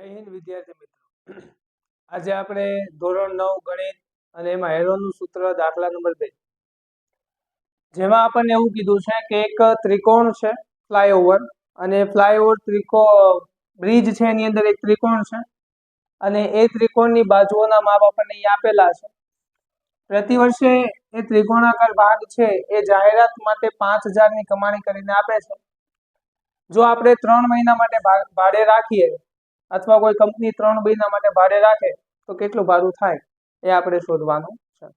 જય હિન્દ, વિદ્યાર્થી મિત્રો. આજે આપણે ધોરણ નવ ગણિત અને એમાં હેરોનું સૂત્ર દાખલા નંબર બે. જેમાં આપણને એવું કીધું છે કે એક ત્રિકોણ છે, ફ્લાયઓવર, અને ફ્લાયઓવર ત્રિકો, બ્રિજ છે એની અંદર એક ત્રિકોણ છે, અને એ ત્રિકોણની બાજુઓના માપ આપણને અહીં આપેલા છે. પ્રતિ વર્ષે એ ત્રિકોણાકાર ભાગ છે એ જાહેરાત માટે પાંચ હજારની કમાણી કરીને આપે છે. જો આપણે ત્રણ મહિના માટે ભાડે રાખીએ અથવા કોઈ કંપની ત્રણ મહિના માટે ભાડે રાખે, તો કેટલું ભાડું થાય એ આપણે શોધવાનું છે.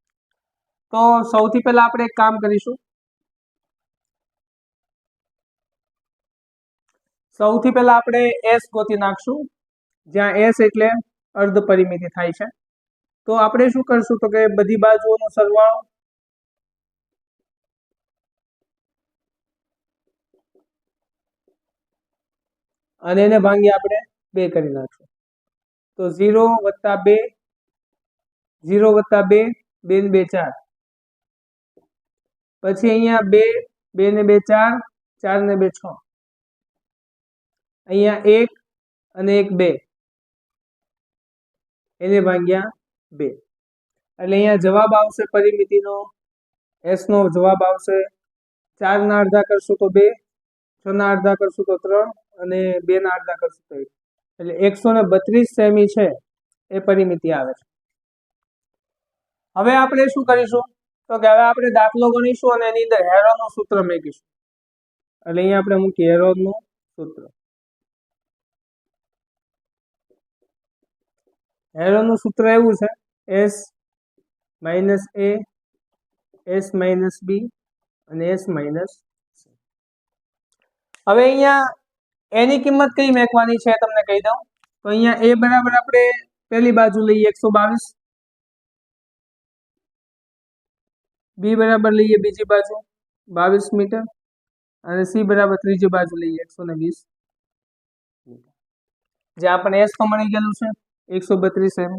તો સૌથી પહેલા આપણે એક કામ કરીશું. સૌથી પહેલા આપણે એસ ગોતી નાખશું. જ્યાં એસ એટલે અર્ધ પરિમિતિ થાય છે. તો આપણે શું કરશું તો કે બધી બાજુઓનો સરવાળો અને એને ભાંગી આપણે બે કરી નાખશું. તો ઝીરો વત્તા બે, ઝીરો વત્તા બે બે ને બે ચાર. પછી અહીંયા બે બે ને બે ચાર ચાર ને બે છ. અહીંયા એક અને એક બે. એને ભાગ્યા બે. એટલે અહીંયા જવાબ આવશે પરિમિતિનો. એસ નો જવાબ આવશે ચાર ના અડધા કરશું તો બે, છ ના અડધા કરશું તો ત્રણ, અને બે ના અડધા કરશું તો એક. એટલે એકસો ને બત્રીસ સેમી છે એ પરિમિતિ આવે છે. હવે આપણે શું કરીશું? તો કે હવે આપણે દાખલો ગણીશું અને એની અંદર હેરોનું સૂત્ર મેકીશું. એટલે અહીંયા આપણે મૂકીએ હેરોનું સૂત્ર. હેરોનું સૂત્ર એવું છે S minus A S minus B અને એસ માઇનસ હવે અહીંયા એની કિંમત કઈ મેકવાની છે તમને કહી દઉં. તો અહીંયા એ બરાબર આપણે પહેલી બાજુ લઈએ એકસો બાવીસ. બી બરાબર લઈએ બીજી બાજુ બાવીસ મીટર. અને સી બરાબર ત્રીજી બાજુ લઈએ એકસો ને વીસ. જે આપણે એસ તો મળી ગયેલું છે, એકસો બત્રીસ એમ.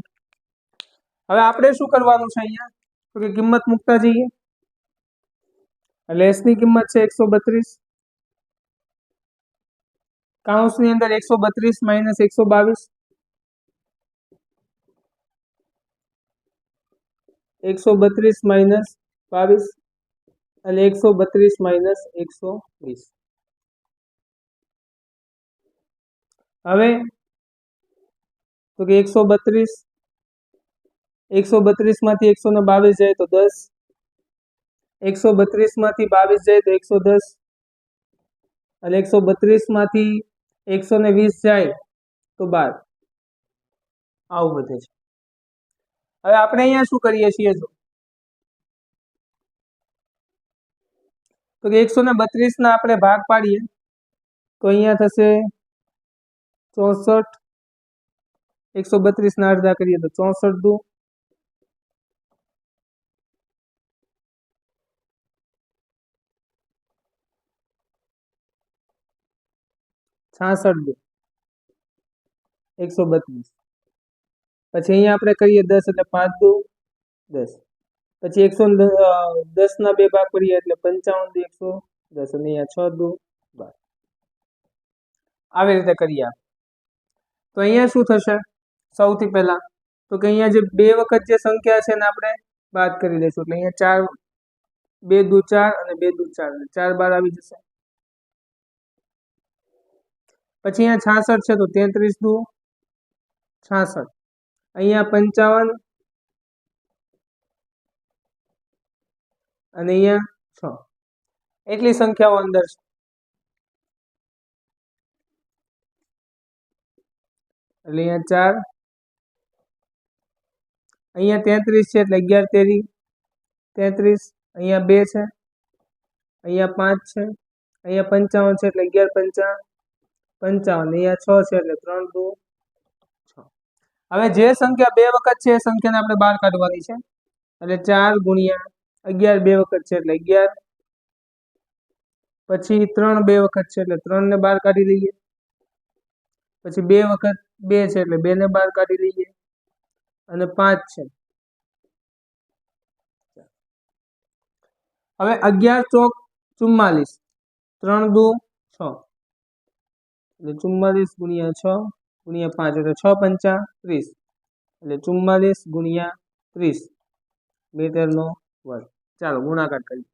હવે આપણે શું કરવાનું છે અહીંયા? તો કે કિંમત મૂકતા જઈએ. એટલે એસની કિંમત છે એકસો બત્રીસ. કાઉન્સની અંદર એકસો બત્રીસ માઇનસ એકસો બાવીસ. એકસો બત્રીસ માઇનસ બાવીસ અને એકસો બત્રીસ માઇનસ એકસો વીસ. હવે તો કે એકસો બત્રીસ એકસો બત્રીસમાંથી એકસો ને બાવીસ જાય તો દસ, એકસો બત્રીસમાંથી બાવીસ જાય તો એકસો દસ, અને એકસો બત્રીસમાંથી એકસો ને વીસ જાય તો બાર. આવું બધે છે. હવે આપણે અહીંયા શું કરીએ છીએ જો? તો કે એકસો ને બત્રીસ ના આપણે ભાગ પાડીએ, તો અહીંયા થશે ચોસઠ. એકસો બત્રીસ ના અડધા કરીએ તો ચોસઠ દુ. છાસઠ દુ એકસો બત્રીસ. પછી અહીંયા આપણે કરીએ દસ એટલે પાંચ દુ, દસ. પછી એકસો દસના બે ભાગ કરીએ એટલે પંચાવન દુ એકસો દસ અને અહીંયા છ દુ, બાર. આવી રીતે કરીએ. તો અહીંયા શું થશે? સૌથી પહેલા તો કે અહીંયા જે બે વખત જે સંખ્યા છે ને આપણે બાદ કરી દઈશું. એટલે અહીંયા ચાર, બે દુ ચાર અને બે દુ ચાર. ચાર બાર આવી જશે. પછી અહીંયા છાસઠ છે તો તેત્રીસ દુ છાસઠ. અહીંયા પંચાવન. અને અહીંયા છ. એટલી સંખ્યાઓ અંદર છે. એટલે અહીંયા ચાર. અહીંયા તેત્રીસ છે એટલે અગિયાર તેરી. તેત્રીસ. અહીંયા બે છે. અહીંયા પાંચ છે. અહીંયા પંચાવન છે એટલે અગિયાર પંચા. પંચાવન, અહીંયા છ છે એટલે ત્રણ, દુ. છ. હવે જે સંખ્યા બે વખત છે એ સંખ્યાને આપણે બહાર કાઢવાની છે. એટલે ચાર ગુણ્યા અગિયાર બે વખત છે એટલે અગિયાર. પછી ત્રણ બે વખત છે એટલે ત્રણ ને બહાર કાઢી લઈએ. પછી બે વખત બે છે એટલે બે ને બહાર કાઢી લઈએ. અને પાંચ છે. હવે અગિયાર ચોક ચુમ્માલીસ. ત્રણ, દુ, છ. એટલે ચુમ્માલીસ ગુણ્યા છ, ગુણ્યા પાંચ એટલે છ પંચા ત્રીસ. એટલે ચુમ્માલીસ ગુણ્યા ત્રીસ મીટરનો વર્ગ. ચાલો ગુણાકાર કરીએ.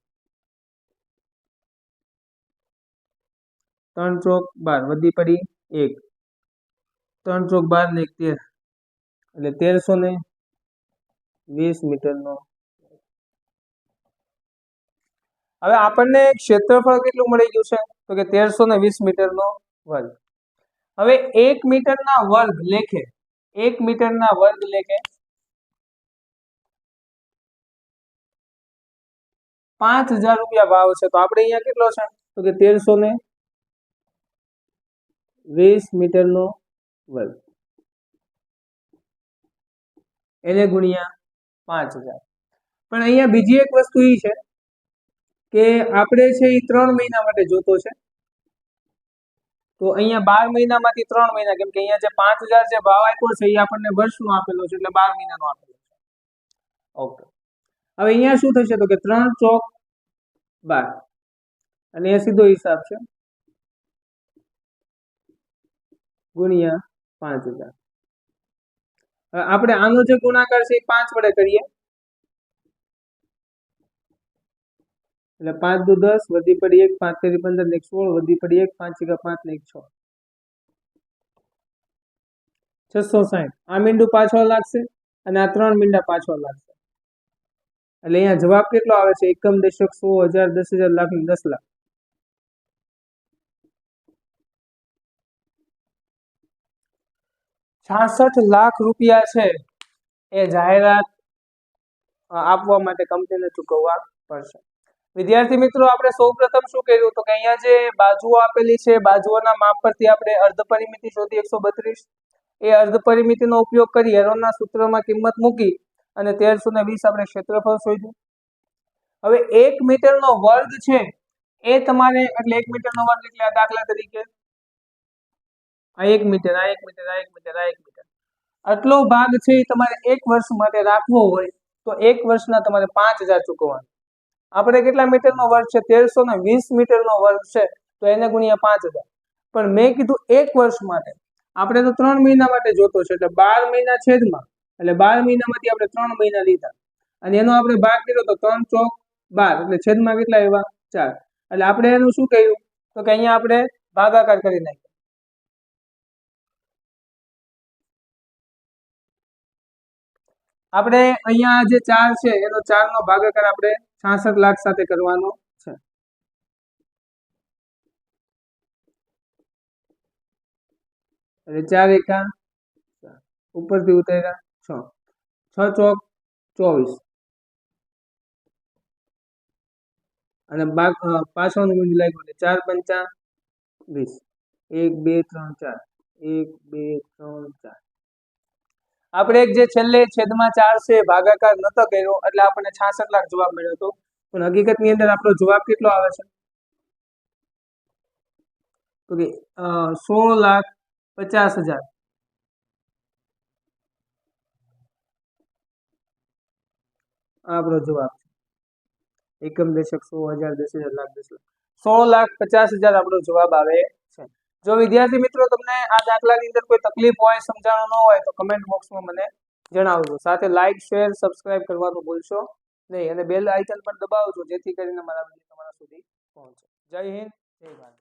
ત્રણ ચોક બાર, વધી પડી એક. ત્રણ ચોક બાર ને એક તેર. એટલે તેરસો ને વીસ મીટરનો હવે આપણને ક્ષેત્રફળ કેટલું મળી ગયું છે? તો કે તેરસો ને વીસ મીટરનો વર્ગ. હવે એક મીટરના વર્ગ લેખે, એક મીટરના વર્ગ લેખે પાંચ હજાર રૂપિયા ભાવ છે. તો આપણે અહીંયા કેટલો છે? તો કે તેરસો ને વીસ મીટરનો વર્ગ. એને ગુણ્યા પાંચ હજાર. પણ અહીંયા બીજી એક વસ્તુ એ છે કે આપણે છે એ ત્રણ મહિના માટે જોતો છે. તો અહીંયા બાર મહિનામાંથી ત્રણ મહિના કેમ કે અહીંયા જે પાંચ હજાર જે ભાવ આપ્યો છે એ આપણને વર્ષનો આપેલો છે એટલે બાર મહિનાનો આપેલો છે. ઓકે. હવે અહીંયા શું થશે તો કે ત્રણ ચોક બાર અને એ સીધો હિસાબ છે. ગુણ્યા પાંચ હજાર. હવે આપણે આનો જે ગુણાકાર છે એ પાંચ વડે કરીએ. એટલે પાંચ દુ દસ, વધી પડી એક, પાંચ તેરી પંદર, ને એક સોળ, વધી પડી એક, પાંચ એકા પાંચ, ને એક છ. છસો સાઠ આ મીંડું પાછળ લાગશે અને આ ત્રણ મીંડા પાછળ લાગશે. એટલે અહીંયા જવાબ કેટલો આવે છે? એકમ દશક સો હજાર, દસ હજાર લાખ દસ લાખ. છાસઠ લાખ રૂપિયા છે એ જાહેરાત આપવા માટે કંપનીને ચૂકવવા પડશે. વિદ્યાર્થી મિત્રો, આપણે સૌપ્રથમ શું કર્યું? તો કે અહીંયા જે બાજુઓ આપેલી છે, બાજુઓના માપ પરથી આપણે અર્ધ પરિમિતિ શોધી એકસો બત્રીસ. એ અર્ધ પરિમિતિનો ઉપયોગ કરી એરોના સૂત્રમાં કિંમત મૂકી અને તેરસો ને વીસ આપણે ક્ષેત્રફળ શોધ્યું. હવે એક મીટરનો વર્ગ છે, એ તમારે, એટલે એક મીટરનો વર્ગ એટલે આ દાખલા તરીકે. આ એક મીટર, આ એક મીટર, આ એક મીટર, આ એક મીટર. આટલો ભાગ છે એ તમારે એક વર્ષ માટે રાખવો હોય, તો એક વર્ષના તમારે પાંચ હજાર ચૂકવવાના. આપણે કેટલા મીટરનો વર્ગ છે? તેરસો ને વીસ મીટરનો વર્ગ છે, તો એને ગુણ્યા પાંચ હજાર. પણ મેં કીધું એક વર્ષ માટે. આપણે તો ત્રણ મહિના માટે જોતો છે, એટલે બાર મહિના છેદમાં. એટલે બાર મહિનામાંથી આપણે ત્રણ મહિના લીધા. અને એનો આપણે ભાગ કર્યો તો ત્રણ ચોક બાર, એટલે છેદમાં કેટલા એવા ચાર. એટલે આપણે એનું શું કહ્યું તો કે અહીંયા આપણે ભાગાકાર કરી નાખ્યો. આપણે અહીંયા જે ચાર છે, એનો ચાર નો ભાગાકાર આપણે છાસઠ લાખ સાથે કરવાનો છે. ચાર એકા ઉપરથી ઉતરેલા છ. છ ચોક ચોવીસ. અને પાછળનું બિંદુ લાગ્યું ચાર પંચા વીસ. એક, બે, ત્રણ, ચાર. એક, બે, ત્રણ, ચાર. આપણે એક જે છેલ્લે છેદમાં ચાર છે, ભાગાકાર નતો કર્યો, એટલે આપણને છાસઠ લાખ જવાબ મળ્યો હતો. પણ હકીકતની અંદર આપણો જવાબ કેટલો આવે છે? તો કે સોળ લાખ પચાસ હજાર. આપણો જવાબ એકમ દશક સો હજાર દસ હજાર લાખ દસ લાખ. સો લાખ પચાસ હજાર આપણો જવાબ આવે. જો વિદ્યાર્થી મિત્રો તમને આ દાખલાની અંદર કોઈ તકલીફ હોય, સમજાણો ન હોય, તો કમેન્ટ બોક્સમાં મને જણાવજો. સાથે લાઇક શેર સબસ્ક્રાઇબ કરવાનું ભૂલશો નહીં. અને બેલ આઇકન પણ દબાવજો, જેથી કરીને મારા વીડિયો તમારા સુધી પહોંચે. જય હિન્દ, જય ભારત.